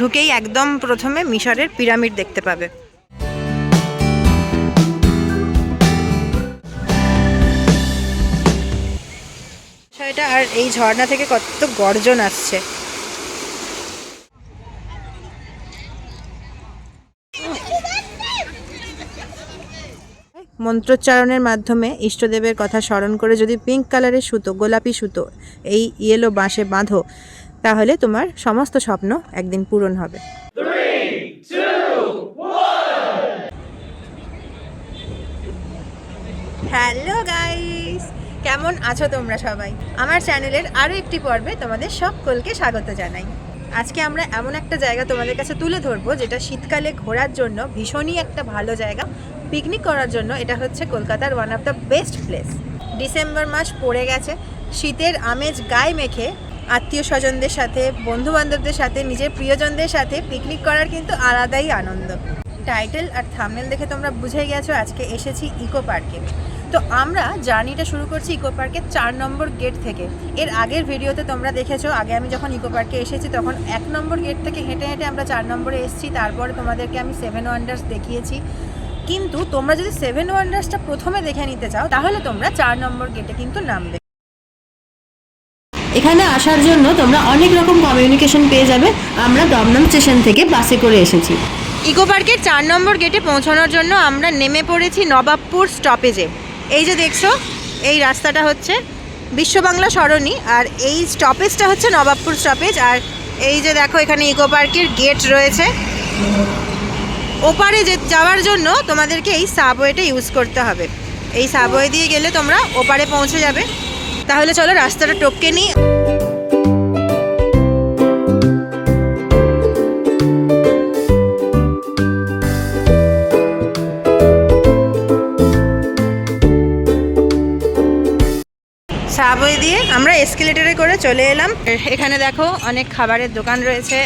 ঢুকেই একদম প্রথমে মিশরের পিরামিড দেখতে পাবে। বিষয়টা, আর এই ঝর্ণা থেকে কত গর্জন আসছে। মন্ত্রোচ্চারণের মাধ্যমে ইষ্টদেবের কথা স্মরণ করে যদি পিঙ্ক কালারের সুতো, গোলাপি সুতো, এই ইয়েলো বাঁশে বাঁধো তাহলে তোমার সমস্ত স্বপ্ন একদিন পূরণ হবে। হ্যালো গাইস কেমন আছো তোমরা সবাই? আমার চ্যানেলের আরও একটি পর্বে তোমাদের সকলকে স্বাগত জানাই। আজকে আমরা এমন একটা জায়গা তোমাদের কাছে তুলে ধরবো, যেটা শীতকালে ঘোরার জন্য ভীষণই একটা ভালো জায়গা। পিকনিক করার জন্য এটা হচ্ছে কলকাতার one of the best place December মাস পড়ে গেছে, শীতের আমেজ গায়ে মেখে আত্মীয় স্বজনদের সাথে বন্ধু বান্ধবদের সাথে, নিজের প্রিয়জনদের সাথে পিকনিক করার কিন্তু আলাদাই আনন্দ। টাইটেল আর থামনেল দেখে তোমরা বুঝে গেছো, আজকে এসেছি ইকো পার্কে তো আমরা জার্নিটা শুরু করছি ইকো পার্কের চার নম্বর গেট থেকে। এর আগের ভিডিওতে তোমরা দেখেছ, আগে আমি যখন ইকো পার্কে এসেছি, তখন এক নম্বর গেট থেকে হেঁটে হেঁটে আমরা চার নম্বরে এসেছি। তারপরে তোমাদেরকে আমি সেভেন ওয়ান্ডার্স দেখিয়েছি। কিন্তু তোমরা যদি সেভেন ওয়ান্ডার্সটা প্রথমে দেখে নিতে চাও, তাহলে তোমরা চার নম্বর গেটে কিন্তু নামবে। এখানে আসার জন্য তোমরা অনেক রকম কমিউনিকেশন পেয়ে যাবে। আমরা দমদম স্টেশন থেকে বাসে করে এসেছি। ইকো পার্কের চার নম্বর গেটে পৌঁছানোর জন্য আমরা নেমে পড়েছি নবাবপুর স্টপেজে এই যে দেখছ, এই রাস্তাটা হচ্ছে বিশ্ব বাংলা সরণি, আর এই স্টপেজটা হচ্ছে নবাবপুর স্টপেজ আর এই যে দেখো এখানে ইকো পার্কের গেট রয়েছে। ওপারে যে যাওয়ার জন্য তোমাদেরকে এই সাবওয়েটা ইউজ করতে হবে। এই সাবওয়ে দিয়ে গেলে তোমরা ওপারে পৌঁছে যাবে। তাহলে চলো রাস্তাটা টপকে নিই। সাবওয়ে দিয়ে আমরা এসকেলেটরে করে চলে এলাম। এখানে দেখো অনেক খাবারের দোকান রয়েছে,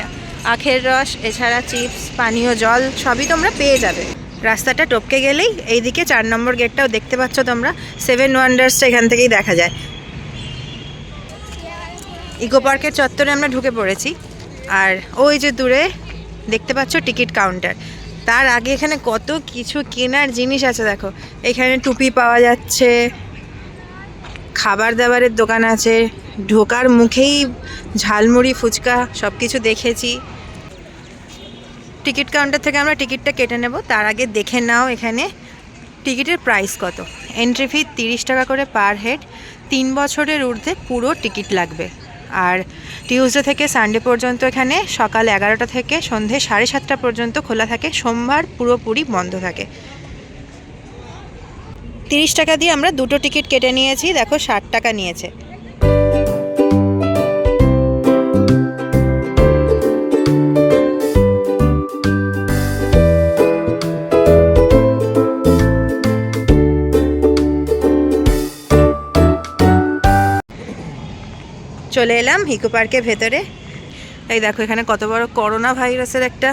আখের রস, এছাড়া চিপস, পানীয় জল, সবই তোমরা পেয়ে যাবে। রাস্তাটা টপকে গেলেই এইদিকে চার নম্বর গেটটাও দেখতে পাচ্ছ তোমরা সেভেন ওয়ান্ডার্সটা এখান থেকেই দেখা যায়। ইকো পার্কের চত্বরে আমরা ঢুকে পড়েছি, আর ওই যে দূরে দেখতে পাচ্ছ টিকিট কাউন্টার তার আগে এখানে কত কিছু কেনার জিনিস আছে দেখো। এখানে টুপি পাওয়া যাচ্ছে খাবার দাবারের দোকান আছে, ঢোকার মুখেই ঝালমুড়ি, ফুচকা সব কিছু দেখেছি। টিকিট কাউন্টার থেকে আমরা টিকিটটা কেটে নেব, তার আগে দেখে নাও এখানে টিকিটের প্রাইস কত। এন্ট্রি ফি তিরিশ টাকা করে পার হেড তিন বছরের ঊর্ধ্বে পুরো টিকিট লাগবে। আর টিউসডে থেকে সানডে পর্যন্ত এখানে সকাল এগারোটা থেকে সন্ধে সাড়ে সাতটা পর্যন্ত খোলা থাকে, সোমবার পুরোপুরি বন্ধ থাকে। তিরিশ টাকা দিয়ে আমরা দুটো টিকিট কেটে নিয়েছি, দেখো ষাট টাকা নিয়েছে। চলে এলাম হিকো পার্কের ভেতরে। এই দেখো এখানে কত বড় করোনা ভাইরাসের একটা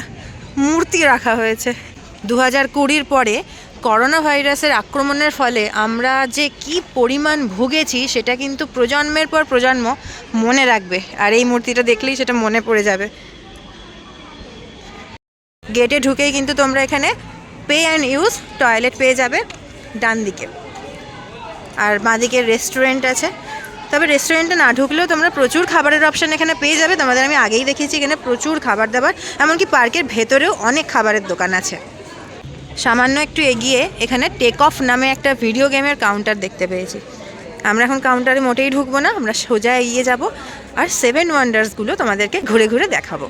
মূর্তি রাখা হয়েছে। দু হাজার কুড়ির পরে করোনা ভাইরাসের আক্রমণের ফলে আমরা যে কি পরিমাণ ভুগেছি সেটা কিন্তু প্রজন্মের পর প্রজন্ম মনে রাখবে। আর এই মূর্তিটা দেখলেই সেটা মনে পড়ে যাবে। গেটে ঢুকেই কিন্তু তোমরা এখানে পে অ্যান্ড ইউজ টয়লেট পেয়ে যাবে ডান দিকে। আর বাঁদিকে রেস্টুরেন্ট আছে। তবে রেস্টুরেন্টে না ঢুকলেও তোমরা প্রচুর খাবারের অপশান এখানে পেয়ে যাবে। তোমাদের আমি আগেই দেখেছি এখানে প্রচুর খাবার দাবার, এমনকি পার্কের ভেতরেও অনেক খাবারের দোকান আছে। সামান্য একটু এগিয়ে এখানে টেক অফ নামে একটা ভিডিও গেমের কাউন্টার দেখতে পেয়েছি। আমরা এখন কাউন্টারে মোটেই ঢুকবো না, আমরা সোজা এগিয়ে যাব। আর সেভেন ওয়ান্ডার্সগুলো তোমাদেরকে ঘুরে ঘুরে দেখাবো।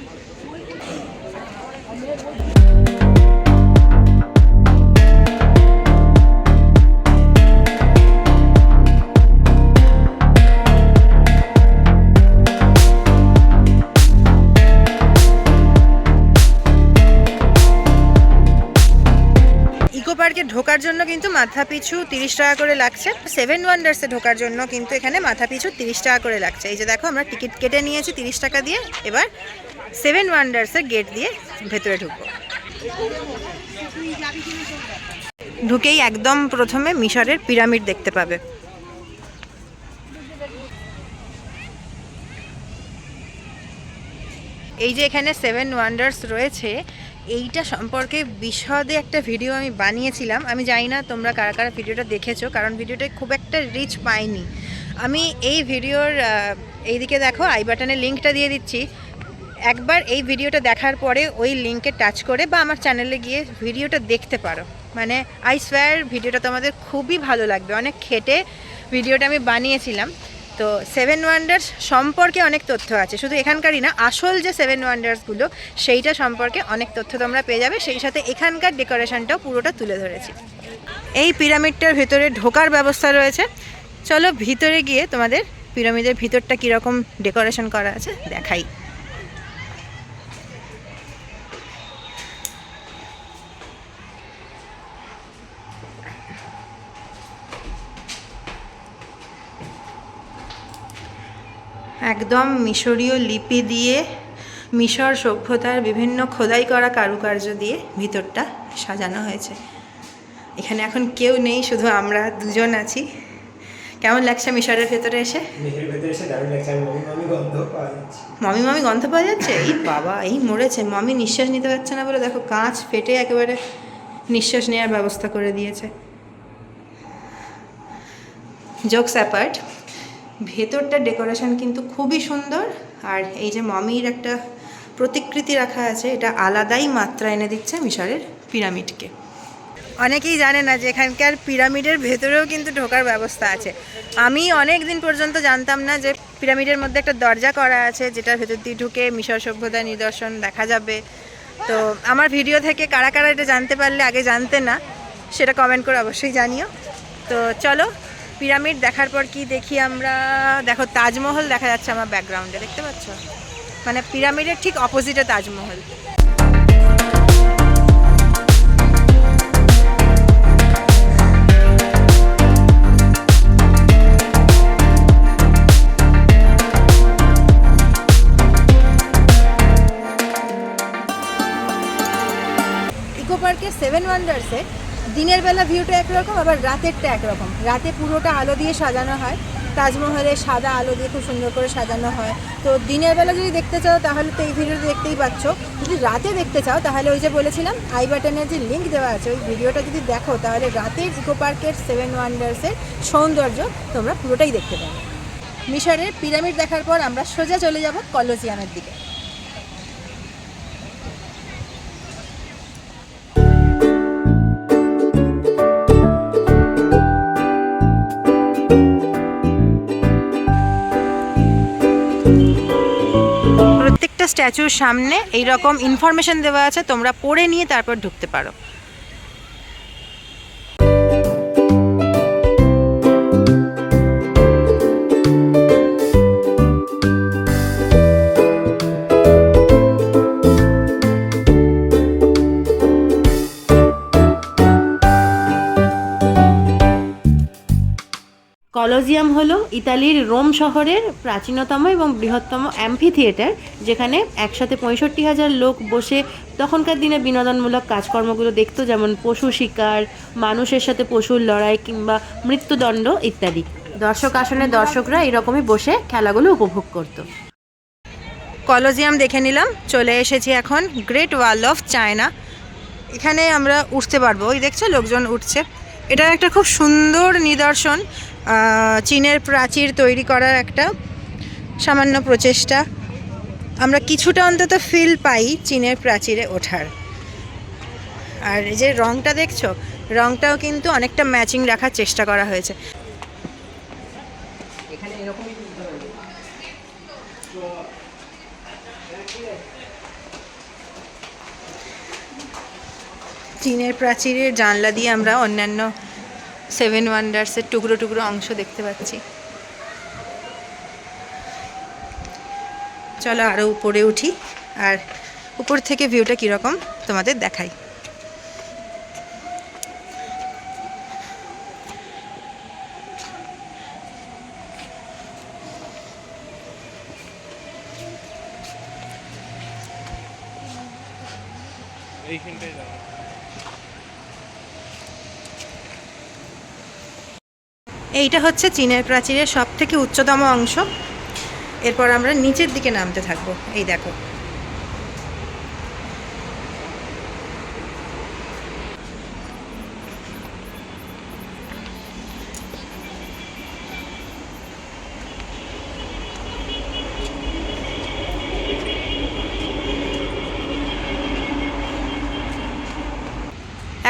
ঢোকার জন্য কিন্তু মাথা পিছু তিরিশ টাকা করে লাগছে। সেভেন ওয়ান্ডার্সে ঢোকার জন্য কিন্তু এখানে মাথা পিছু তিরিশ টাকা করে লাগছে। এই যে দেখো, আমরা টিকিট কেটে নিয়েছি তিরিশ টাকা দিয়ে। এবার সেভেন ওয়ান্ডার্সের গেট দিয়ে ভেতরে ঢুকবো। ঢুকেই একদম প্রথমে মিশরের পিরামিড দেখতে পাবে। এই যে এখানে সেভেন ওয়ান্ডার্স রয়েছে এইটা সম্পর্কে বিশদে একটা ভিডিও আমি বানিয়েছিলাম। আমি জানি না তোমরা কারা কারা ভিডিওটা দেখেছ, কারণ ভিডিওটা খুব একটা রিচ পাইনি। আমি এই ভিডিওর এইদিকে দেখো আই বাটনে লিঙ্কটা দিয়ে দিচ্ছি। একবার এই ভিডিওটা দেখার পরে ওই লিঙ্কে টাচ করে বা আমার চ্যানেলে গিয়ে ভিডিওটা দেখতে পারো। মানে আই সোয়ার ভিডিওটা তোমাদের খুবই ভালো লাগবে। অনেক খেটে ভিডিওটা আমি বানিয়েছিলাম। তো সেভেন ওয়ান্ডার্স সম্পর্কে অনেক তথ্য আছে। শুধু এখানকারই না, আসল যে সেভেন ওয়ান্ডার্সগুলো সেইটা সম্পর্কে অনেক তথ্য তোমরা পেয়ে যাবে। সেই সাথে এখানকার ডেকোরেশনটাও পুরোটা তুলে ধরেছি। এই পিরামিডটার ভেতরে ঢোকার ব্যবস্থা রয়েছে। চলো ভিতরে গিয়ে তোমাদের পিরামিডের ভিতরটা কীরকম ডেকোরেশন করা আছে দেখাই। একদম মিশরীয় লিপি দিয়ে মিশর সভ্যতার বিভিন্ন খোদাই করা কারুকার্য দিয়ে ভিতরটা সাজানো হয়েছে। এখানে এখন কেউ নেই শুধু আমরা দুজন আছি। কেমন লাগছে মিশরের ভেতরে এসে? মমি মমি গন্ধ পাওয়া যাচ্ছে। এই বাবা এই মরেছে। মমি নিঃশ্বাস নিতে পারছে না বলে দেখো কাঁচ ফেটে একেবারে নিঃশ্বাস নেওয়ার ব্যবস্থা করে দিয়েছে। জোকস অ্যাপার্ট ভেতরটা ডেকোরেশন কিন্তু খুবই সুন্দর। আর এই যে মমির একটা প্রতিকৃতি রাখা আছে, এটা আলাদাই মাত্রা এনে দিচ্ছে মিশরের পিরামিডকে। অনেকেই জানে না যে এখানকার পিরামিডের ভেতরেও কিন্তু ঢোকার ব্যবস্থা আছে। আমি অনেক দিন পর্যন্ত জানতাম না যে পিরামিডের মধ্যে একটা দরজা করা আছে, যেটার ভেতর দিয়ে ঢুকে মিশর সভ্যতার নিদর্শন দেখা যাবে। তো আমার ভিডিও থেকে কারা কারা এটা জানতে পারলে আগে জানতে না, সেটা কমেন্ট করে অবশ্যই জানিও। তো চলো পিরামিড দেখার পর কি দেখি আমরা? দেখো, তাজমহল দেখা যাচ্ছে আমার ব্যাকগ্রাউন্ডে দেখতে পাচ্ছ? মানে পিরামিডের ঠিক অপোজিটে তাজমহল। দিনের বেলা ভিউটা একরকম, আবার রাতেরটা একরকম। রাতে পুরোটা আলো দিয়ে সাজানো হয়। তাজমহলে সাদা আলো দিয়ে খুব সুন্দর করে সাজানো হয়। তো দিনের বেলা যদি দেখতে চাও, তাহলে তো এই ভিডিওটা দেখতেই পাচ্ছ। যদি রাতে দেখতে চাও, তাহলে ওই যে বলেছিলাম, আই বাটনের যে লিঙ্ক দেওয়া আছে, ওই ভিডিওটা যদি দেখো, তাহলে রাতের ইকো পার্কের সেভেন ওয়ান্ডার্সের সৌন্দর্য তোমরা পুরোটাই দেখতে পাবে। মিশরের পিরামিড দেখার পর আমরা সোজা চলে যাব কলোজিয়ামের দিকে। প্রত্যেকটা স্ট্যাচুর সামনে এইরকম ইনফরমেশন দেওয়া আছে তোমরা পড়ে নিয়ে তারপর ঢুকতে পারো। কলোজিয়াম হলো ইতালির রোম শহরের প্রাচীনতম এবং বৃহত্তম অ্যাম্ফি থিয়েটার যেখানে একসাথে পঁয়ষট্টি হাজার লোক বসে তখনকার দিনে বিনোদনমূলক কাজকর্মগুলো দেখতো, যেমন পশু শিকার, মানুষের সাথে পশুর লড়াই কিংবা মৃত্যুদণ্ড ইত্যাদি। দর্শক আসনে দর্শকরা এরকমই বসে খেলাগুলো উপভোগ করতো। কলোজিয়াম দেখে নিলাম, চলে এসেছি এখন গ্রেট ওয়াল অফ চায়না। এখানে আমরা উঠতে পারব। ওই দেখছ, লোকজন উঠছে। এটা একটা খুব সুন্দর নিদর্শন চীনের প্রাচীর তৈরি করার একটা সামান্য প্রচেষ্টা। আমরা কিছুটা অন্তত ফিল পাই চীনের প্রাচীরে ওঠার। আর যে রংটা দেখছ, রংটাও কিন্তু অনেকটা ম্যাচিং রাখার চেষ্টা করা হয়েছে। চীনের প্রাচীরের জানলা দিয়ে আমরা অন্যান্য সেভেন ওয়ান্ডার্সের টুকরো টুকরো অংশ দেখতে পাচ্ছি। চলো আরও উপরে উঠি আর উপর থেকে ভিউটা কীরকম তোমাদের দেখাই। এইটা হচ্ছে চীনের প্রাচীরের সব থেকে উচ্চতম অংশ। এরপর আমরা নিচের দিকে নামতে থাকব। এই দেখো।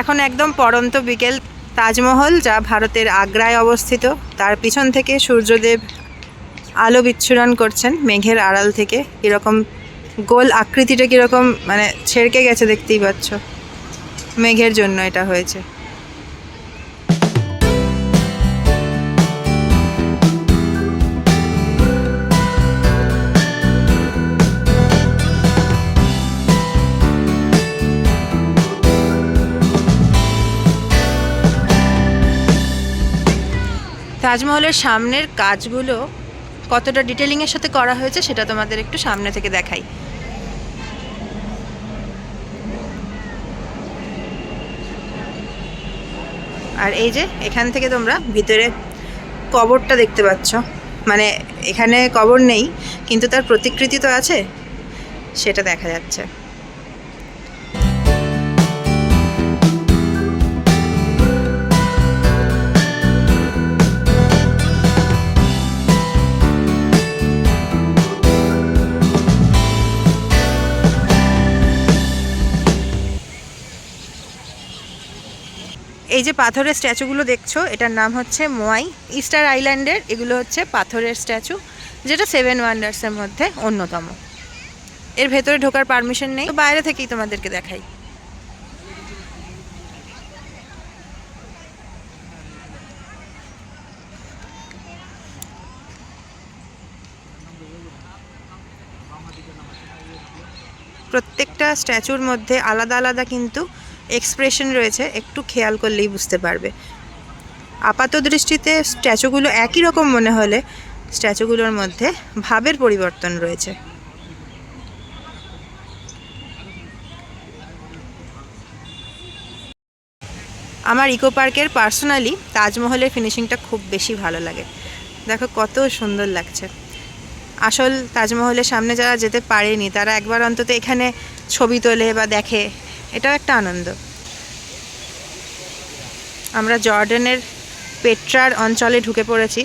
এখন একদম পরন্ত বিকেল তাজমহল যা ভারতের আগ্রায় অবস্থিত, তার পিছন থেকে সূর্যদেব আলো বিচ্ছুরণ করছেন মেঘের আড়াল থেকে। কীরকম গোল আকৃতিটা কীরকম মানে ছেড়কে গেছে দেখতেই পাচ্ছ। মেঘের জন্য এটা হয়েছে। তাজমহলের সামনের কাজগুলো কতটা ডিটেলিংয়ের সাথে করা হয়েছে সেটা তোমাদের একটু সামনে থেকে দেখাই। আর এই যে, এখান থেকে তোমরা ভিতরে কবরটা দেখতে পাচ্ছ। মানে এখানে কবর নেই, কিন্তু তার প্রতিকৃতি তো আছে, সেটা দেখা যাচ্ছে। এই যে পাথরের স্ট্যাচুগুলো দেখছ, এটার নাম হচ্ছে মোয়াই। ইস্টার আইল্যান্ডের এগুলো হচ্ছে পাথরের স্ট্যাচু, যেটা সেভেন ওয়ান্ডার্সের মধ্যে অন্যতম। এর ভেতরে ঢোকার পারমিশন নেই। বাইরে থেকেই তোমাদেরকে দেখাই। প্রত্যেকটা স্ট্যাচুর মধ্যে আলাদা আলাদা কিন্তু এক্সপ্রেশন রয়েছে, একটু খেয়াল করলেই বুঝতে পারবে। আপাত দৃষ্টিতে স্ট্যাচুগুলো একই রকম মনে হলে স্ট্যাচুগুলোর মধ্যে ভাবের পরিবর্তন রয়েছে। আমার ইকো পার্কের পার্সোনালি তাজমহলের ফিনিশিংটা খুব বেশি ভালো লাগে। দেখো কত সুন্দর লাগছে। আসল তাজমহলের সামনে যারা যেতে পারেনি, তারা একবার অন্তত এখানে ছবি তোলে বা দেখে এটাও একটা আনন্দ। আমরা জর্ডানের পেট্রার অঞ্চলে ঢুকে পড়েছি।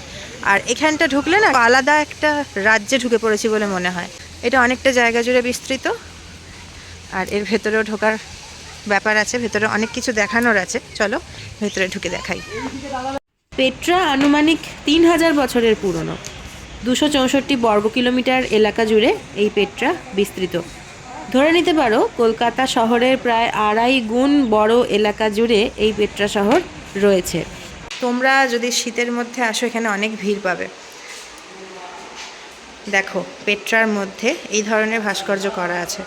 আর এখানটা ঢুকলে না আলাদা একটা রাজ্যে ঢুকে পড়েছি বলে মনে হয়। এটা অনেকটা জায়গা জুড়ে বিস্তৃত। আর এর ভেতরেও ঢোকার ব্যাপার আছে, ভেতরে অনেক কিছু দেখানোর আছে। চলো, ভেতরে ঢুকে দেখাই। পেট্রা আনুমানিক তিন হাজার বছরের পুরনো। দুশো চৌষট্টি বর্গ কিলোমিটার এলাকা জুড়ে এই পেট্রা বিস্তৃত। ধরে নিতে পারো, কলকাতা শহরের প্রায় আড়াই গুণ বড় এলাকা জুড়ে এই পেট্রা শহর রয়েছে। তোমরা যদি শীতের মধ্যে আসো, এখানে অনেক ভিড় পাবে। দেখো, পেট্রার মধ্যে এই ধরনের ভাস্কর্য করা আছে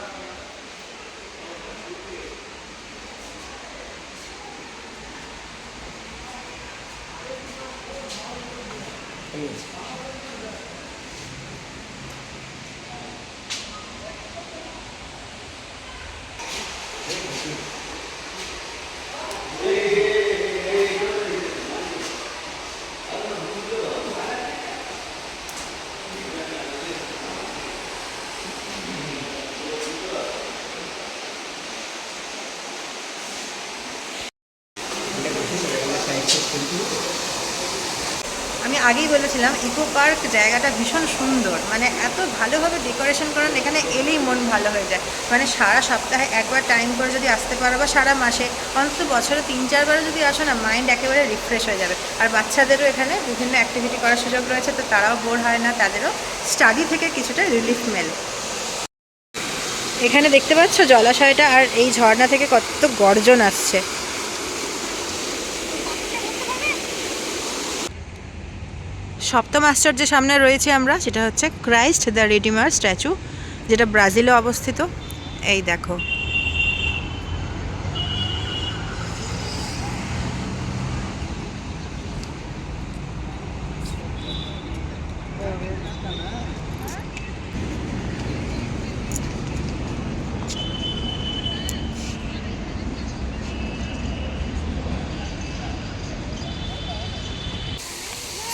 আমি আগেই বলেছিলাম ইকো পার্ক জায়গাটা ভীষণ সুন্দর। মানে এত ভালোভাবে ডেকোরেশন করেন, এখানে এলেই মন ভালো হয়ে যায়। মানে সারা সপ্তাহে একবার টাইম করে যদি আসতে পারো বা সারা মাসে, অন্তত বছরে তিন চারবারও যদি আসো না মাইন্ড একেবারে রিফ্রেশ হয়ে যাবে। আর বাচ্চাদেরও এখানে বিভিন্ন অ্যাক্টিভিটি করার সুযোগ রয়েছে, তো তারাও বোর হয় না, তাদেরও স্টাডি থেকে কিছুটা রিলিফ মেলে। এখানে দেখতে পাচ্ছ জলাশয়টা, আর এই ঝর্ণা থেকে কত গর্জন আসছে। সপ্তম আশ্চর্যের সামনে রয়েছে আমরা, সেটা হচ্ছে ক্রাইস্ট দ্য রেডিমার স্ট্যাচু যেটা ব্রাজিলে অবস্থিত। এই দেখো।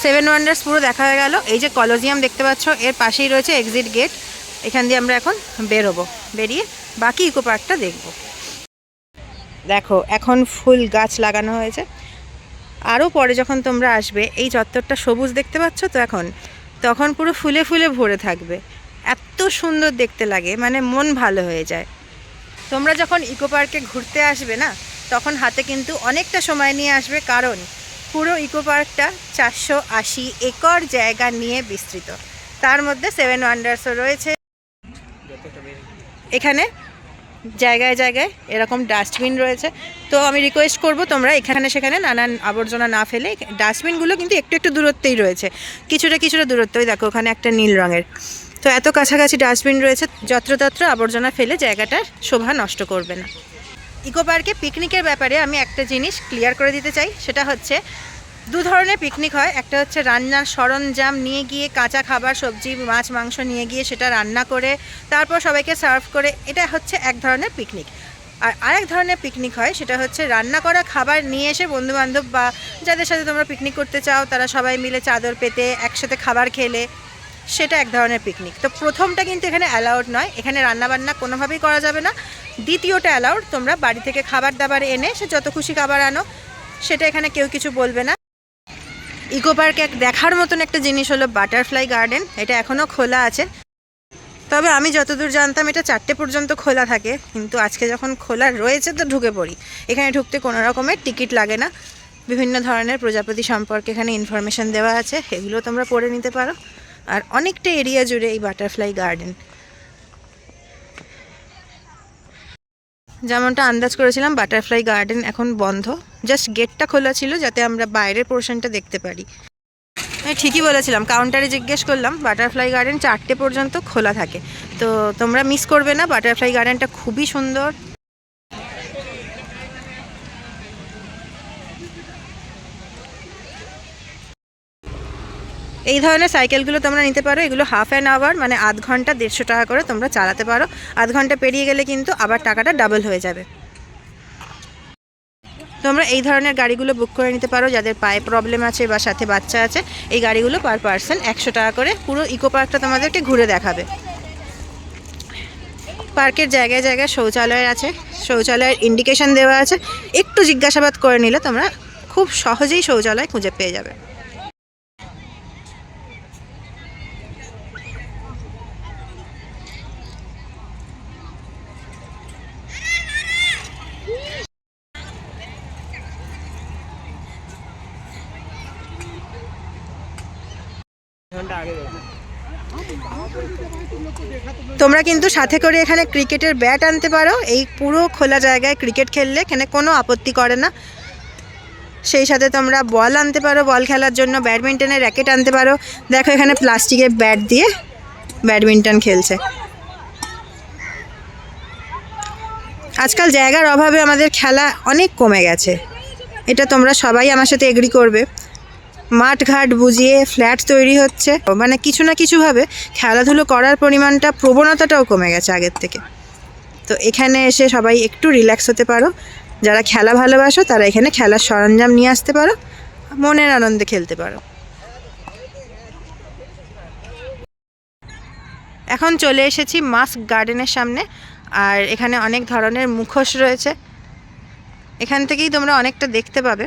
সেভেন ওয়ান্ডার্স পুরো দেখা হয়ে গেল। এই যে কলোজিয়াম দেখতে পাচ্ছ, এর পাশেই রয়েছে এক্সিট গেট এখান দিয়ে আমরা এখন বেরোবো। বেরিয়ে বাকি ইকো পার্কটা দেখব। দেখো, এখন ফুল গাছ লাগানো হয়েছে। আরও পরে যখন তোমরা আসবে, এই চত্বরটা সবুজ দেখতে পাচ্ছ তো এখন? তখন পুরো ফুলে ফুলে ভরে থাকবে। এত সুন্দর দেখতে লাগে মানে মন ভালো হয়ে যায়। তোমরা যখন ইকো পার্কে ঘুরতে আসবে না, তখন হাতে কিন্তু অনেকটা সময় নিয়ে আসবে। কারণ পুরো ইকো পার্কটা চারশো আশি একর জায়গা নিয়ে বিস্তৃত। তার মধ্যে সেভেন ওয়ান্ডার্সও রয়েছে। এখানে জায়গায় জায়গায় এরকম ডাস্টবিন রয়েছে। তো আমি রিকোয়েস্ট করব তোমরা এখানে সেখানে নানান আবর্জনা না ফেলে ডাস্টবিনগুলো কিন্তু একটু একটু দূরত্বেই রয়েছে। কিছুটা কিছুটা দূরত্বই দেখো ওখানে একটা নীল রঙের। তো এত কাছাকাছি ডাস্টবিন রয়েছে, যত্রতত্র আবর্জনা ফেলে জায়গাটার শোভা নষ্ট করবে না। ইকো পার্কে পিকনিকের ব্যাপারে আমি একটা জিনিস ক্লিয়ার করে দিতে চাই, সেটা হচ্ছে দু ধরনের পিকনিক হয়। একটা হচ্ছে রান্নার সরঞ্জাম নিয়ে গিয়ে কাঁচা খাবার, সবজি, মাছ, মাংস নিয়ে গিয়ে সেটা রান্না করে, তারপর সবাইকে সার্ভ করে, এটা হচ্ছে এক ধরনের পিকনিক। আর আরেক ধরনের পিকনিক হয়, সেটা হচ্ছে রান্না করা খাবার নিয়ে এসে বন্ধুবান্ধব বা যাদের সাথে তোমরা পিকনিক করতে চাও, তারা সবাই মিলে চাদর পেতে একসাথে খাবার খেলে। সেটা এক ধরনের পিকনিক তো প্রথমটা কিন্তু এখানে অ্যালাউড নয়, এখানে রান্নাবান্না কোনোভাবেই করা যাবে না। দ্বিতীয়টা অ্যালাউড তোমরা বাড়ি থেকে খাবার দাবার এনে সে যত খুশি খাবার আনো, সেটা এখানে কেউ কিছু বলবে না। ইকো পার্কে এক দেখার মতন একটা জিনিস হলো বাটারফ্লাই গার্ডেন এটা এখনও খোলা আছে। তবে আমি যতদূর জানতাম এটা চারটে পর্যন্ত খোলা থাকে, কিন্তু আজকে যখন খোলা রয়েছে তো ঢুকে পড়ি। এখানে ঢুকতে কোনো রকমের টিকিট লাগে না। বিভিন্ন ধরনের প্রজাপতি সম্পর্কে এখানে ইনফরমেশন দেওয়া আছে, এগুলো তোমরা পড়ে নিতে পারো। আর অনেকটা এরিয়া জুড়ে এই বাটারফ্লাই গার্ডেন। যেমনটা আন্দাজ করেছিলাম, বাটারফ্লাই গার্ডেন এখন বন্ধ। জাস্ট গেটটা খোলা ছিল যাতে আমরা বাইরের পোর্শনটা দেখতে পারি। আমি ঠিকই বলেছিলাম, কাউন্টারে জিজ্ঞেস করলাম, বাটারফ্লাই গার্ডেন চারটে পর্যন্ত খোলা থাকে। তো তোমরা মিস করবে না, বাটারফ্লাই গার্ডেনটা খুবই সুন্দর। এই ধরনের সাইকেলগুলো তোমরা নিতে পারো। এগুলো হাফ অ্যান আওয়ার মানে আধ ঘণ্টা, দেড়শো টাকা করে তোমরা চালাতে পারো। আধ ঘণ্টা পেরিয়ে গেলে কিন্তু আবার টাকাটা ডাবল হয়ে যাবে। তোমরা এই ধরনের গাড়িগুলো বুক করে নিতে পারো। যাদের পায়ে প্রবলেম আছে বা সাথে বাচ্চা আছে, এই গাড়িগুলো পার পার্সন একশো টাকা করে পুরো ইকো পার্কটা তোমাদেরকে ঘুরে দেখাবে। পার্কের জায়গায় জায়গায় শৌচালয় আছে। শৌচালয়ের ইন্ডিকেশন দেওয়া আছে। একটু জিজ্ঞাসাবাদ করে নিলে তোমরা খুব সহজেই শৌচালয় খুঁজে পেয়ে যাবে। তোমরা কিন্তু সাথে করে এখানে ক্রিকেটের ব্যাট আনতে পারো। এই পুরো খোলা জায়গায় ক্রিকেট খেললে এখানে কোনো আপত্তি করে না। সেই সাথে তোমরা বল আনতে পারো, বল খেলার জন্য ব্যাডমিন্টনের র্যাকেট আনতে পারো। দেখো এখানে প্লাস্টিকের ব্যাট দিয়ে ব্যাডমিন্টন খেলছে। আজকাল জায়গার অভাবে আমাদের খেলা অনেক কমে গেছে। এটা তোমরা সবাই আমার সাথে এগ্রি করবে। মাঠঘাট বুঝিয়ে ফ্ল্যাট তৈরি হচ্ছে। মানে কিছু না কিছুভাবে খেলাধুলো করার পরিমাণটা, প্রবণতাটাও কমে গেছে আগের থেকে। তো এখানে এসে সবাই একটু রিল্যাক্স হতে পারো। যারা খেলা ভালোবাসো, তারা এখানে খেলার সরঞ্জাম নিয়ে আসতে পারো। মনের আনন্দে খেলতে পারো। এখন চলে এসেছি মাস্ক গার্ডেনের সামনে। আর এখানে অনেক ধরনের মুখোশ রয়েছে। এখান থেকেই তোমরা অনেকটা দেখতে পাবে।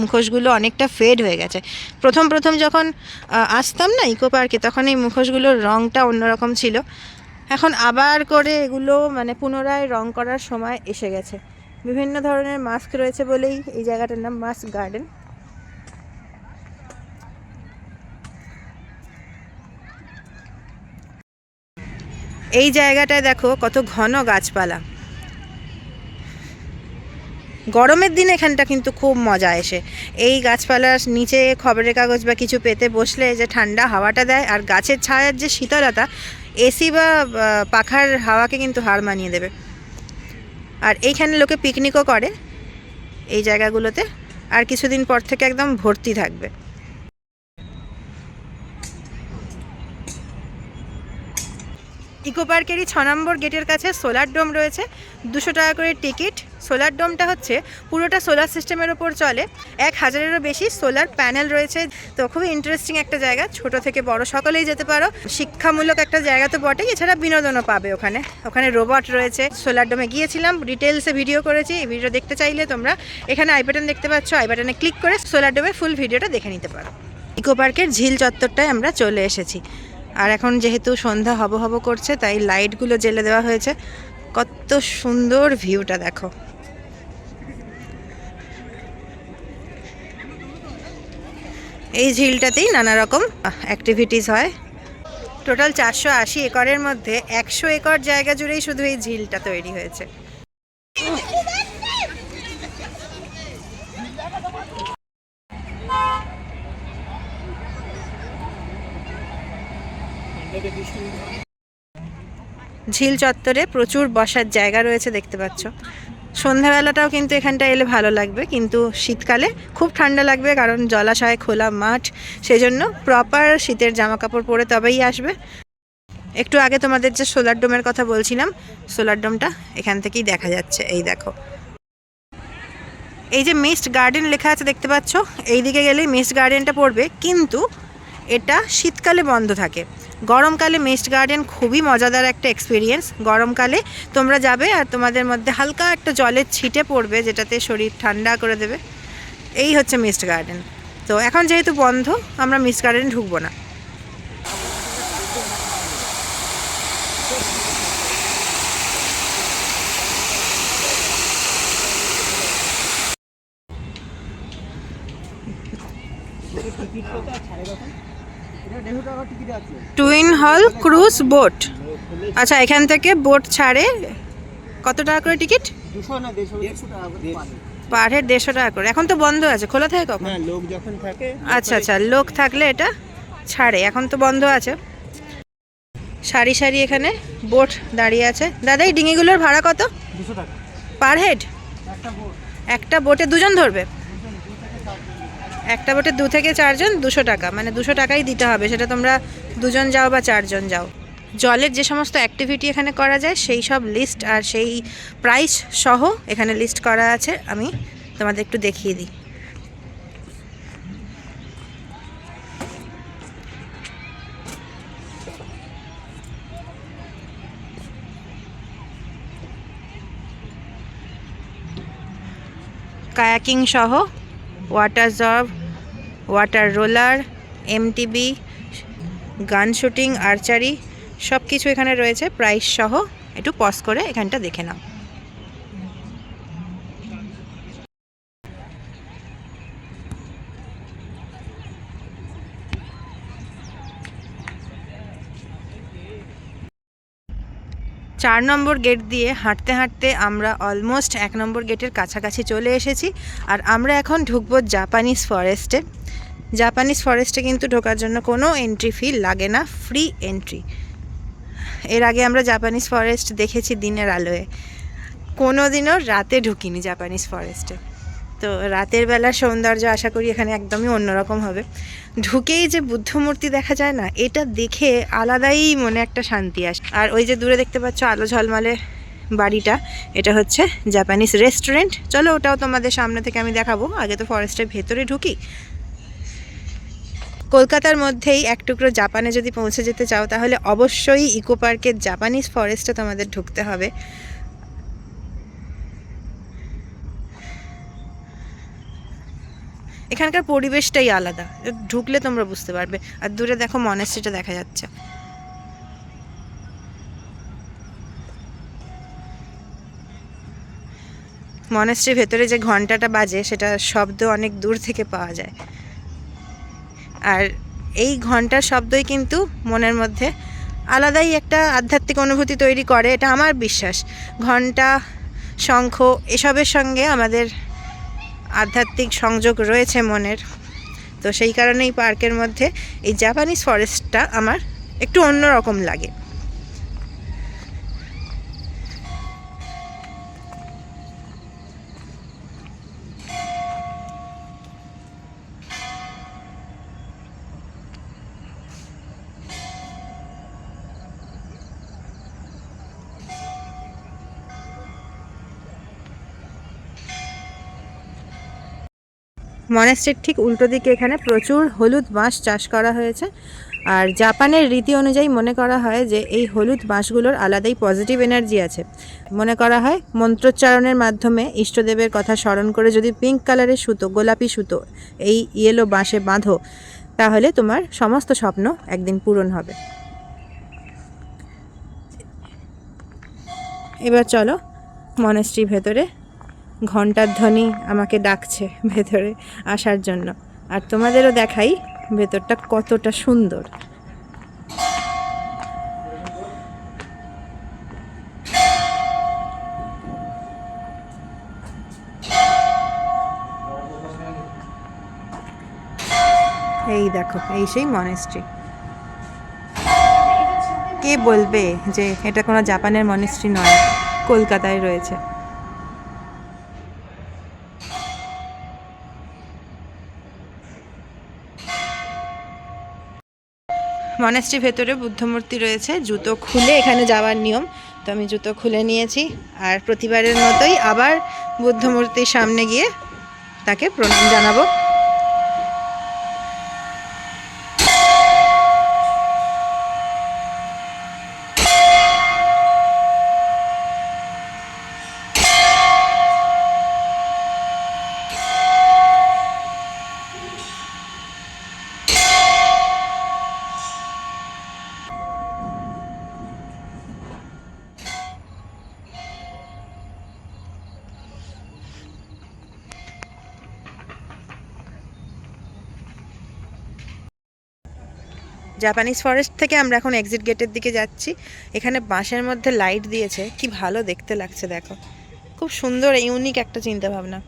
মুখোশগুলো অনেকটা ফেড হয়ে গেছে। প্রথম প্রথম যখন আসতাম না ইকো পার্কে তখন এই মুখোশগুলোর রঙটা অন্যরকম ছিল। এখন আবার করে এগুলো মানে পুনরায় রং করার সময় এসে গেছে। বিভিন্ন ধরনের মাস্ক রয়েছে বলেই এই জায়গাটার নাম মাস্ক গার্ডেন এই জায়গাটায় দেখো কত ঘন গাছপালা। গরমের দিন এখানটা কিন্তু খুব মজা এসে। এই গাছপালার নিচে খবরের কাগজ বা কিছু পেতে বসলে যে ঠান্ডা হাওয়াটা দেয় আর গাছের ছায়ার যে শীতলতা এসি বা পাখার হাওয়াকে কিন্তু হার মানিয়ে দেবে। আর এইখানে লোকে পিকনিকও করে এই জায়গাগুলোতে। আর কিছুদিন পর থেকে একদম ভর্তি থাকবে। ইকো পার্কেরই ছ নম্বর গেটের কাছে সোলার ডোম রয়েছে। দুশো টাকা করে টিকিট। সোলার ডোমটা হচ্ছে পুরোটা সোলার সিস্টেমের ওপর চলে। এক হাজারেরও বেশি সোলার প্যানেল রয়েছে। তো খুবই ইন্টারেস্টিং একটা জায়গা। ছোট থেকে বড় সকলেই যেতে পারো। শিক্ষামূলক একটা জায়গা তো বটেই। এছাড়া বিনোদনও পাবে ওখানে। ওখানে রোবট রয়েছে। সোলার ডোমে গিয়েছিলাম। ডিটেলসে ভিডিও করেছি। এই ভিডিও দেখতে চাইলে তোমরা এখানে আই দেখতে পাচ্ছ। আই ক্লিক করে সোলার ডোমে ফুল ভিডিওটা দেখে নিতে পারো। ইকো পার্কের ঝিল চত্বরটায় আমরা চলে এসেছি। আর এখন যেহেতু সন্ধ্যা হব হব করছে, তাই লাইটগুলো জেলে দেওয়া হয়েছে। কত সুন্দর ভিউটা দেখো। এই ঝিলটাতেই নানা রকম অ্যাক্টিভিটিস হয়। টোটাল চারশো আশি একরের মধ্যে একশো একর জায়গা জুড়েই শুধু এই ঝিলটা তৈরি হয়েছে। ঝিল চত্বরে প্রচুর বসার জায়গা রয়েছে দেখতে পাচ্ছ। সন্ধ্যাবেলাটাও কিন্তু এখানটা এলে ভালো লাগবে, কিন্তু শীতকালে খুব ঠান্ডা লাগবে কারণ জলাশয়, খোলা মাঠ, সেজন্য প্রপার শীতের জামা কাপড় পরে তবেই আসবে। একটু আগে তোমাদের যে সোলার ডোমের কথা বলছিলাম, সোলার ডোমটা এখান থেকেই দেখা যাচ্ছে, এই দেখো। এই যে মিস্ট গার্ডেন লেখা আছে দেখতে পাচ্ছ এই দিকে গেলেই মিস্ট গার্ডেনটা পড়বে, কিন্তু এটা শীতকালে বন্ধ থাকে। গরমকালে মিস্ট গার্ডেন খুবই মজাদার একটা এক্সপিরিয়েন্স। গরমকালে তোমরা যাবে আর তোমাদের মধ্যে হালকা একটা জলের ছিটে পড়বে, যেটাতে শরীর ঠান্ডা করে দেবে। এই হচ্ছে মিস্ট গার্ডেন। তো এখন যেহেতু বন্ধ, আমরা মিস্ট গার্ডেন ঢুকবো না টিকিট কত আর ছাড়ে কত এটা দেড়শো টাকা টিকিট আছে টুইন হল ক্রুজ বোট আচ্ছা এখান থেকে বোট ছাড়ে কত টাকা করে টিকিট? পারে। পার হেড দেড়শো টাকা করে। এখন তো বন্ধ আছে খোলা থাকে কখন? লোক যখন থাকে আচ্ছা আচ্ছা লোক থাকলে এটা ছাড়ে এখন তো বন্ধ আছে। সারি সারি এখানে বোট দাঁড়িয়ে আছে। দাদা এই ডিঙিগুলোর ভাড়া কত? পার হেড একটা বোটে দুজন ধরবে? একটা বোটে দু থেকে চারজন, দুশো টাকা। মানে দুশো টাকাই দিতে হবে, সেটা তোমরা দুজন যাও বা চারজন যাও। জলের যে সমস্ত অ্যাক্টিভিটি এখানে করা যায়, সেই সব লিস্ট আর সেই প্রাইস সহ এখানে লিস্ট করা আছে, আমি তোমাদের একটু দেখিয়ে দিই। কায়াকিং সহ water zorb water roller MTB gun shooting archery সব কিছু এখানে রয়েছে। প্রাইস সহ একটু পজ করে এখানটা দেখে নাও। চার নম্বর গেট দিয়ে হাঁটতে হাঁটতে আমরা অলমোস্ট এক নম্বর গেটের কাছাকাছি চলে এসেছি। আর আমরা এখন ঢুকবো জাপানিজ ফরেস্টে জাপানিজ ফরেস্টে কিন্তু ঢোকার জন্য কোনো এন্ট্রি ফি লাগে না ফ্রি এন্ট্রি এর আগে আমরা জাপানিজ ফরেস্ট দেখেছি দিনের আলোয়। কোনো দিনও রাতে ঢুকিনি জাপানিজ ফরেস্টে তো রাতের বেলা সৌন্দর্য আশা করি এখানে একদমই অন্যরকম হবে। ঢুকেই যে বুদ্ধ মূর্তি দেখা যায় না, এটা দেখে আলাদাই মনে একটা শান্তি আসে। আর ওই যে দূরে দেখতে পাচ্ছ আলো ঝলমলে বাড়িটা, এটা হচ্ছে জাপানিজ রেস্টুরেন্ট চলো ওটাও তোমাদের সামনে থেকে আমি দেখাবো। আগে তো ফরেস্টের ভেতরে ঢুকি। কলকাতার মধ্যেই এক টুকরো জাপানে যদি পৌঁছে যেতে চাও, তাহলে অবশ্যই ইকো পার্কের জাপানিজ ফরেস্টে তোমাদের ঢুকতে হবে। এখানকার পরিবেশটাই আলাদা। ঢুকলে তোমরা বুঝতে পারবে। আর দূরে দেখো মনেস্ট্রিটা দেখা যাচ্ছে। মনেস্ট্রির ভেতরে যে ঘন্টাটা বাজে, সেটা শব্দ অনেক দূর থেকে পাওয়া যায়। আর এই ঘণ্টার শব্দই কিন্তু মনের মধ্যে আলাদাই একটা আধ্যাত্মিক অনুভূতি তৈরি করে, এটা আমার বিশ্বাস। ঘণ্টা, শঙ্খ, এসবের সঙ্গে আমাদের আধ্যাত্মিক সংযোগ রয়েছে মনের। তো সেই কারণেই পার্কের মধ্যে এই জাপানিজ ফরেস্টটা আমার একটু অন্যরকম লাগে। মনেস্ট্রির ঠিক উল্টো দিকে এখানে প্রচুর হলুদ বাঁশ চাষ করা হয়েছে। আর জাপানের রীতি অনুযায়ী মনে করা হয় যে এই হলুদ বাঁশগুলোর আলাদাই পজিটিভ এনার্জি আছে। মনে করা হয় মন্ত্রোচ্চারণের মাধ্যমে ইষ্টদেবের কথা স্মরণ করে যদি পিঙ্ক কালারের সুতো, গোলাপি সুতো এই ইয়েলো বাঁশে বাঁধো, তাহলে তোমার সমস্ত স্বপ্ন একদিন পূরণ হবে। এবার চলো মনেস্ট্রির ভেতরে ঘণ্টার ধ্বনি আমাকে ডাকছে ভেতরে আসার জন্য। আর তোমাদেরও দেখাই ভেতরটা কতটা সুন্দর। এই দেখো, এই সেই মনেস্ট্রি কে বলবে যে এটা কোনো জাপানের মনেস্ট্রি নয়, কলকাতায় রয়েছে। মনেস্ট্রি ভেতরে বুদ্ধমূর্তি রয়েছে, জুতো খুলে এখানে যাওয়ার নিয়ম। তো আমি জুতো খুলে নিয়েছি আর প্রতিবারের মতোই আবার বুদ্ধমূর্তির সামনে গিয়ে তাকে প্রণাম জানাব। জাপানিজ ফরেস্ট থেকে আমরা এখন এক্সিট গেটের দিকে যাচ্ছি। এখানে বাঁশের মধ্যে লাইট দিয়েছে। কি ভালো দেখতে লাগছে, দেখো। খুব সুন্দর ইউনিক একটা চিন্তা ভাবনা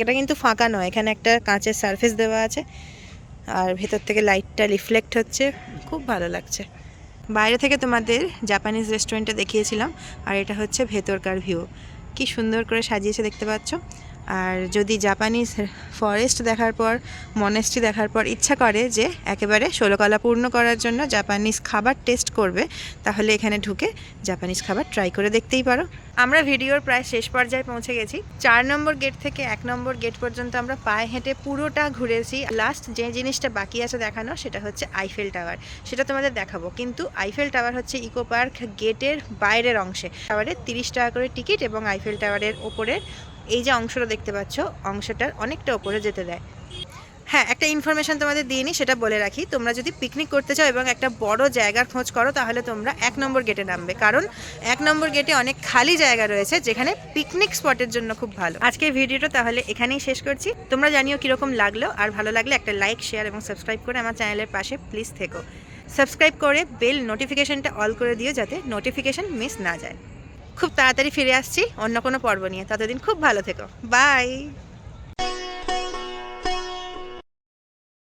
এটা কিন্তু ফাঁকা নয়, এখানে একটা কাঁচের সারফেস দেওয়া আছে। আর ভেতর থেকে লাইটটা রিফ্লেক্ট হচ্ছে। খুব ভালো লাগছে। বাইরে থেকে তোমাদের জাপানিজ রেস্টুরেন্টটা দেখিয়েছিলাম। আর এটা হচ্ছে ভেতরকার ভিউ কি সুন্দর করে সাজিয়েছে, দেখতে পাচ্ছ? আর যদি জাপানিজ ফরেস্ট দেখার পর মনেস্ট্রি দেখার পর ইচ্ছা করে যে একেবারে ষোলকলা পূর্ণ করার জন্য জাপানিজ খাবার টেস্ট করবে, তাহলে এখানে ঢুকে জাপানিজ খাবার ট্রাই করে দেখতেই পারো। আমরা ভিডিওর প্রায় শেষ পর্যায়ে পৌঁছে গেছি। চার নম্বর গেট থেকে এক নম্বর গেট পর্যন্ত আমরা পায়ে হেঁটে পুরোটা ঘুরেছি। লাস্ট যে জিনিসটা বাকি আছে দেখানো, সেটা হচ্ছে আইফেল টাওয়ার সেটা তোমাদের দেখাবো। কিন্তু আইফেল টাওয়ার হচ্ছে ইকো পার্ক গেটের বাইরের অংশে। টাওয়ারে তিরিশ টাকা করে টিকিট এবং আইফেল টাওয়ারের ওপরে এই যে অংশটা দেখতে পাচ্ছ, অংশটার অনেকটা ওপরে যেতে দেয়। হ্যাঁ একটা ইনফরমেশন তোমাদের দিয়ে নিই সেটা বলে রাখি। তোমরা যদি পিকনিক করতে চাও এবং একটা বড় জায়গার খোঁজ করো, তাহলে তোমরা এক নম্বর গেটে নামবে। কারণ এক নম্বর গেটে অনেক খালি জায়গা রয়েছে, যেখানে পিকনিক স্পটের জন্য খুব ভালো। আজকের ভিডিওটা তাহলে এখানেই শেষ করছি। তোমরা জানিও কীরকম লাগল, আর ভালো লাগলে একটা লাইক শেয়ার এবং সাবস্ক্রাইব করে আমার চ্যানেলের পাশে প্লিজ থেকো। সাবস্ক্রাইব করে বেল নোটিফিকেশনটা অল করে দিও, যাতে নোটিফিকেশন মিস না যায়। খুব তাড়াতাড়ি ফিরে আসছি অন্য কোনো পর্ব নিয়ে। ততদিন খুব ভালো থেকো। বাই।